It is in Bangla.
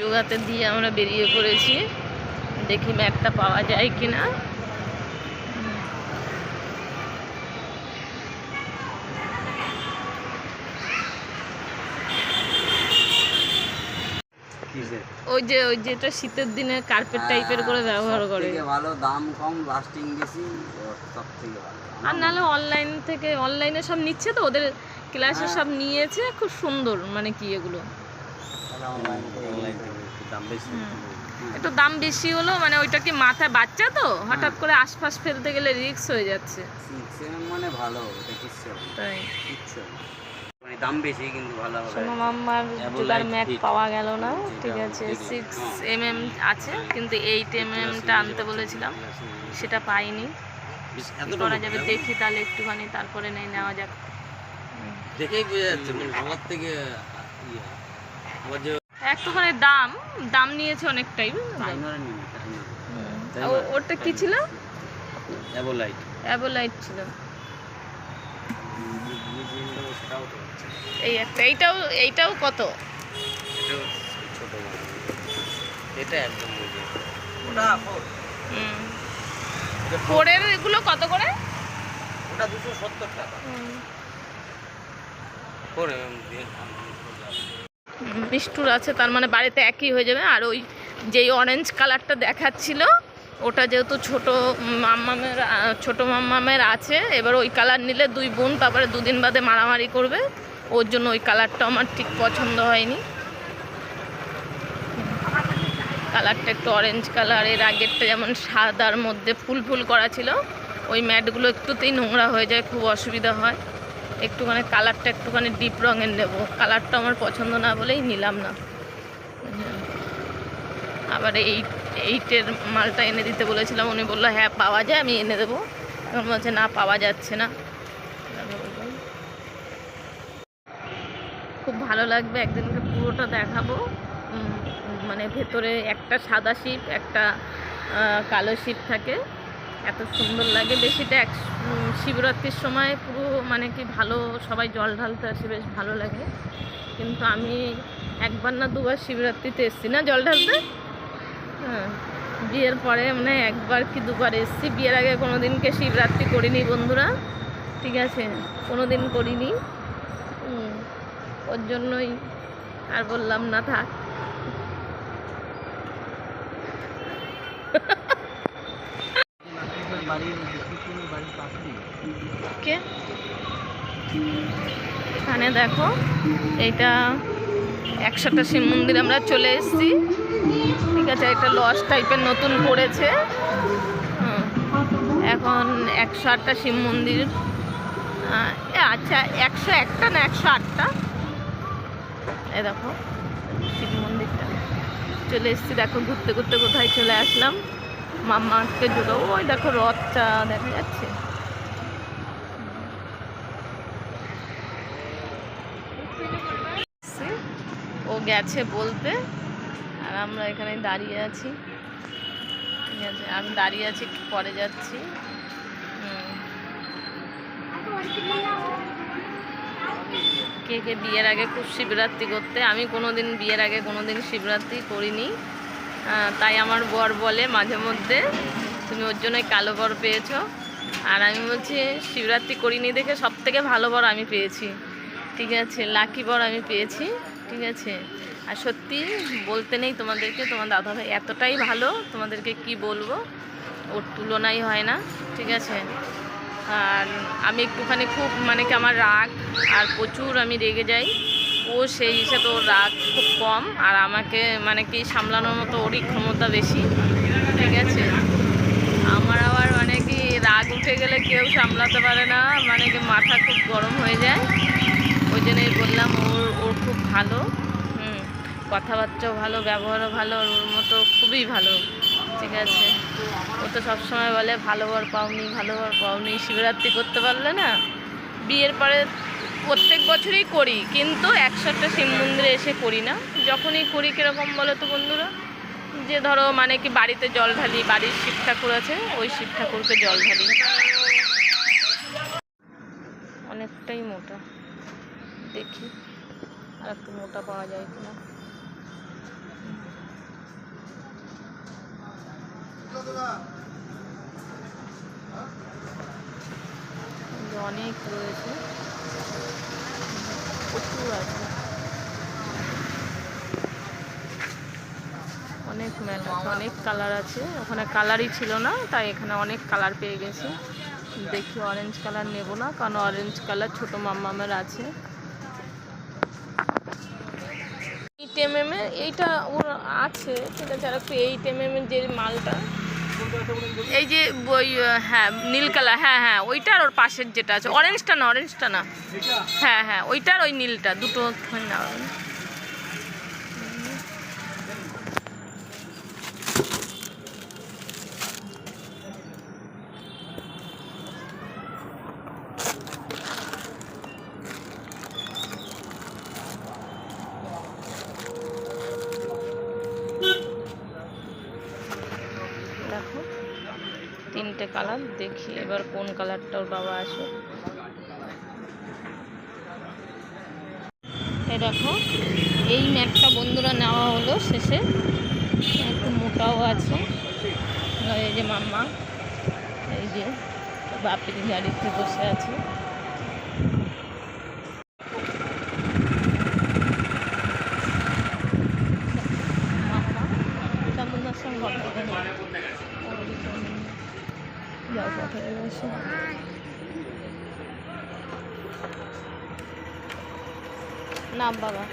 জোগাতে দিয়ে আমরা বেরিয়ে পড়েছি। দেখি ম্যাপটা পাওয়া যায় কিনা। কিসের ওই যে ওই যেটা শীতের দিনে কার্পেট টাইপের করে ব্যবহার করে। ভালো দাম কম লাস্টিং বেশি সব থেকে ভালো। আর নাহলে অনলাইন থেকে অনলাইনে সব নিচ্ছে তো ওদের ক্লাসে হ্যাঁ। সব নিয়েছে খুব সুন্দর মানে কি এগুলো। অনলাইন অনলাইন থেকে। একটু দাম বেশি হলো মানে ওইটা কি মাথায় বাচ্চা তো? হঠাৎ করে আশপাশ ফেলতে গেলে রিস্ক হয়ে যাচ্ছে। মানে ভালো কিচ্ছু তাই। কিচ্ছু। মানে দাম বেশি কিন্তু ভালো হবে। সোমা মাম্মার জুলার light পাওয়া গেল না? ঠিক আছে সিক্স হ্যাঁ। এম এম আছে কিন্তু এইট এম এমটা আনতে বলেছিলাম। সেটা পাইনি। করা যাবে দেখি। তাহলে একটুখানি তারপরে নেই নেওয়া যাক। দেখেই বোঝা যাচ্ছে মানে আমার থেকে ইয়ে আমার যে একটুখানি দাম দাম নিয়েছে অনেকটাই ওরটা কি ছিল? অ্যাবোলাইট অ্যাবোলাইট ছিল। এই একটা এইটাও এইটাও কত। এটা একদম ফোরের এগুলো কত করে? ওটা দুশো সত্তর টাকা। বিষ্টুর আছে, তার মানে বাড়িতে একই হয়ে যাবে। আর ওই যেই অরেঞ্জ কালারটা দেখাচ্ছিল, ওটা যেহেতু ছোট মাম্মামের ছোট মাম্মামের আছে, এবার ওই কালার নিলে দুই বোন তারপরে দুদিন বাদে মারামারি করবে। ওর জন্য ওই কালারটা আমার ঠিক পছন্দ হয়নি। কালারটা একটু অরেঞ্জ কালারের আগেরটা যেমন সাদার মধ্যে ফুল ফুল করা ছিল, ওই ম্যাটগুলো একটুতেই নোংরা হয়ে যায়, খুব অসুবিধা হয়। একটুখানি কালারটা একটুখানি ডিপ রঙের নেব। কালারটা আমার পছন্দ না বলেই নিলাম না। আবার এই, এইটের মালটা এনে দিতে বলেছিলাম, উনি বলল হ্যাঁ পাওয়া যায়, আমি এনে দেবো। এখন বলছে, না, পাওয়া যাচ্ছে না। খুব ভালো লাগবে একদিনকে পুরোটা দেখাবো। মানে ভেতরে একটা সাদা শিপ একটা কালো শিপ থাকে। এত সুন্দর লাগে। এক উম, শিবরাত্রির সময় পুরো মানে কি ভালো সবাই জল ঢালতে আসে বেশ ভালো লাগে। কিন্তু আমি একবার না দুবার শিবরাত্রিতে এসেছি। না জল ঢালতে? হ্যাঁ। বিয়ের পরে মানে একবার কি দুবার এসেছি। বিয়ের আগে কোনো দিনকে শিবরাত্রি করিনি বন্ধুরা। ঠিক আছে? কোনো দিন করিনি ওর জন্যই আর বললাম না থাক। এখানে দেখো এইটা একশোটা শিব মন্দির আমরা চলে এসেছি। ঠিক আছে একটা লস টাইপের নতুন হুম, এখন একশো আটটা শিব মন্দির। আচ্ছা একশো একটা না একশো আটটা? এ দেখো শিব মন্দিরটা। চলে এসেছি দেখো ঘুরতে ঘুরতে কোথায় চলে আসলাম। মাম্মাকে জুড়ো ওই দেখো রথটা দেখা যাচ্ছে। ও গেছে বলতে, আর আমরা এখানে দাঁড়িয়ে আছি। ঠিক আছে, আমি দাঁড়িয়ে আছি পরে যাচ্ছি। কে কে বিয়ের আগে খুব শিবরাত্রি করতে? আমি কোনো দিন বিয়ের আগে কোনো দিন শিবরাত্রি করিনি। তাই আমার বর বলে মাঝে মধ্যে। তুমি ওর জন্যই কালো বর পেয়েছ। আর আমি বলছি, শিবরাত্রি করিনি দেখে সব থেকে ভালো বর আমি পেয়েছি। ঠিক আছে লাকি বর আমি পেয়েছি, ঠিক আছে। আর সত্যি বলতে নেই তোমাদেরকে, তোমার দাদা ভাই এতটাই ভালো, তোমাদেরকে কি বলব? ওর তুলনাই হয় না, ঠিক আছে। আর আমি একটুখানি খুব মানে কি আমার রাগ, আর প্রচুর আমি রেগে যাই। ও সেই হিসাবে ওর রাগ খুব কম আর আমাকে মানে কি সামলানোর মতো ওরই ক্ষমতা বেশি। ঠিক আছে? আমার আবার মানে কি রাগ উঠে গেলে কেউ সামলাতে পারে না মানে কি মাথা খুব গরম হয়ে যায়। ওই জন্যই বললাম ওর ওর খুব ভালো। হুম, কথাবার্তাও ভালো, ব্যবহারও ভালো ওর মতো খুবই ভালো। ঠিক আছে? ও তো সবসময় বলে, ভালো বর পাওনি, ভালো বর পাওনি। শিবরাত্রি করতে পারলে না? বিয়ের পরে প্রত্যেক বছরই করি, কিন্তু একশোটা শিব মন্দিরে এসে করি না। যখনই করি, কীরকম বলো তো বন্ধুরা? যে ধরো মানে কি বাড়িতে জল ঢালি, বাড়ির শিব ঠাকুর আছে, ওই শিব ঠাকুরকে জল ঢালি। অনেকটাই মোটা। দেখি, আর একটু মোটা পাওয়া যায় কিনা। দাদা। অনেক রয়েছে। প্রচুর আছে। অনেক মেলা অনেক কালার আছে। ওখানে কালারই ছিল না, তাই এখানে অনেক কালার পেয়ে গেছি। দেখি অরেঞ্জ কালার নেব না, কারণ অরেঞ্জ কালার ছোটো মাম্মামের আছে। এইট এম এম এইটা ওর আছে ঠিক আছে আর একটু এইট এম এম যে মালটা এই যে ওই হ্যাঁ নীল কালার হ্যাঁ হ্যাঁ ওইটার ওর পাশের যেটা আছে অরেঞ্জটা না অরেঞ্জটা না। হ্যাঁ হ্যাঁ ওইটার ওই নীলটা, দুটো না দেখো তিনটে কালার দেখি এবার কোন কালারটা ওর বাবা আসে। দেখো, এই ম্যাপটা বন্ধুরা নেওয়া হলো শেষে। একটু মোটাও আছে। এই যে মাম্মা, এই যে বাপের গাড়িতে বসে আছে। না বাবা।